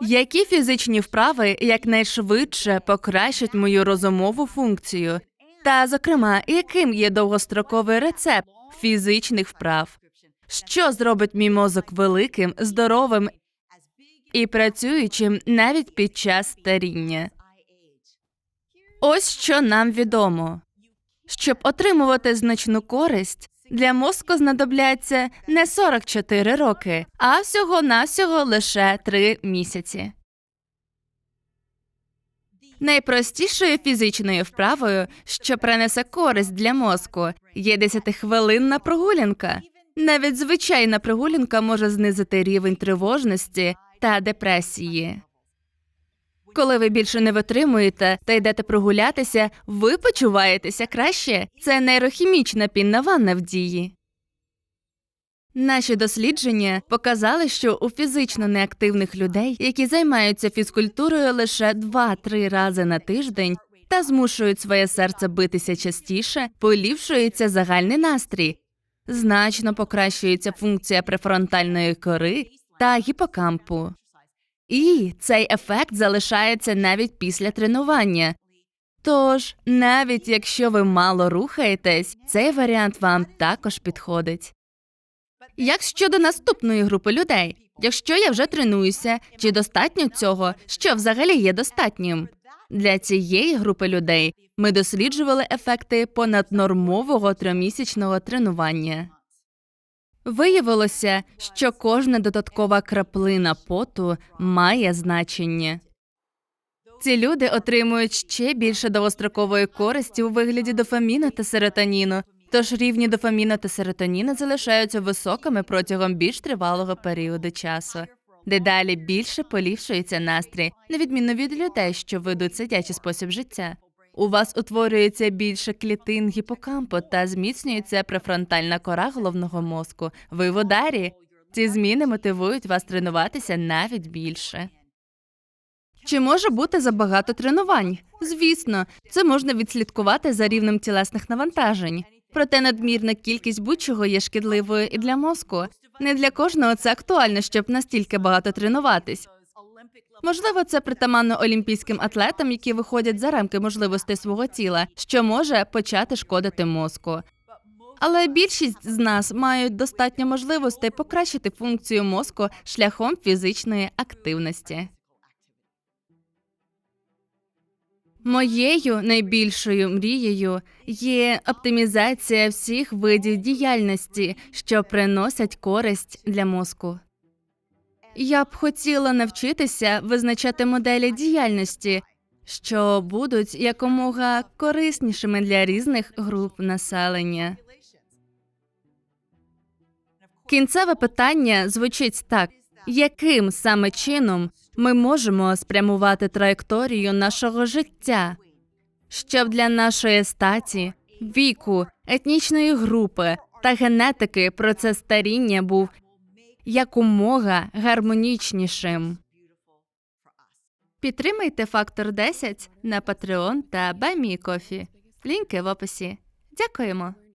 Які фізичні вправи якнайшвидше покращать мою розумову функцію? Та, зокрема, яким є довгостроковий рецепт фізичних вправ? Що зробить мій мозок великим, здоровим і працюючим навіть під час старіння? Ось що нам відомо. Щоб отримувати значну користь, для мозку знадобляться не 44 роки, а всього-навсього лише 3 місяці. Найпростішою фізичною вправою, що принесе користь для мозку, є 10-хвилинна прогулянка. Навіть звичайна прогулянка може знизити рівень тривожності та депресії. Коли ви більше не витримуєте та йдете прогулятися, ви почуваєтеся краще. Це нейрохімічна пінна ванна в дії. Наші дослідження показали, що у фізично неактивних людей, які займаються фізкультурою лише 2-3 рази на тиждень та змушують своє серце битися частіше, поліпшується загальний настрій, значно покращується функція префронтальної кори та гіпокампу. І цей ефект залишається навіть після тренування. Тож, навіть якщо ви мало рухаєтесь, цей варіант вам також підходить. Як щодо наступної групи людей, якщо я вже тренуюся, чи достатньо цього, що взагалі є достатнім? Для цієї групи людей ми досліджували ефекти понаднормового тримісячного тренування. Виявилося, що кожна додаткова краплина поту має значення. Ці люди отримують ще більше довгострокової користі у вигляді дофаміну та серотоніну, тож рівні дофаміну та серотоніну залишаються високими протягом більш тривалого періоду часу. Дедалі більше поліпшується настрій, на відміну від людей, що ведуть сидячий спосіб життя. У вас утворюється більше клітин гіпокампу та зміцнюється префронтальна кора головного мозку. Ви в ударі. Ці зміни мотивують вас тренуватися навіть більше. Чи може бути забагато тренувань? Звісно, це можна відслідкувати за рівнем тілесних навантажень. Проте надмірна кількість будь-чого є шкідливою і для мозку. Не для кожного це актуально, щоб настільки багато тренуватись. Можливо, це притаманно олімпійським атлетам, які виходять за рамки можливостей свого тіла, що може почати шкодити мозку. Але більшість з нас мають достатньо можливостей покращити функцію мозку шляхом фізичної активності. Моєю найбільшою мрією є оптимізація всіх видів діяльності, що приносять користь для мозку. Я б хотіла навчитися визначати моделі діяльності, що будуть якомога кориснішими для різних груп населення. Кінцеве питання звучить так: яким саме чином ми можемо спрямувати траєкторію нашого життя, щоб для нашої статі, віку, етнічної групи та генетики процес старіння був якомога гармонічнішим. Підтримайте фактор 10 на Patreon та BuyMeCoffee. Лінки в описі. Дякуємо.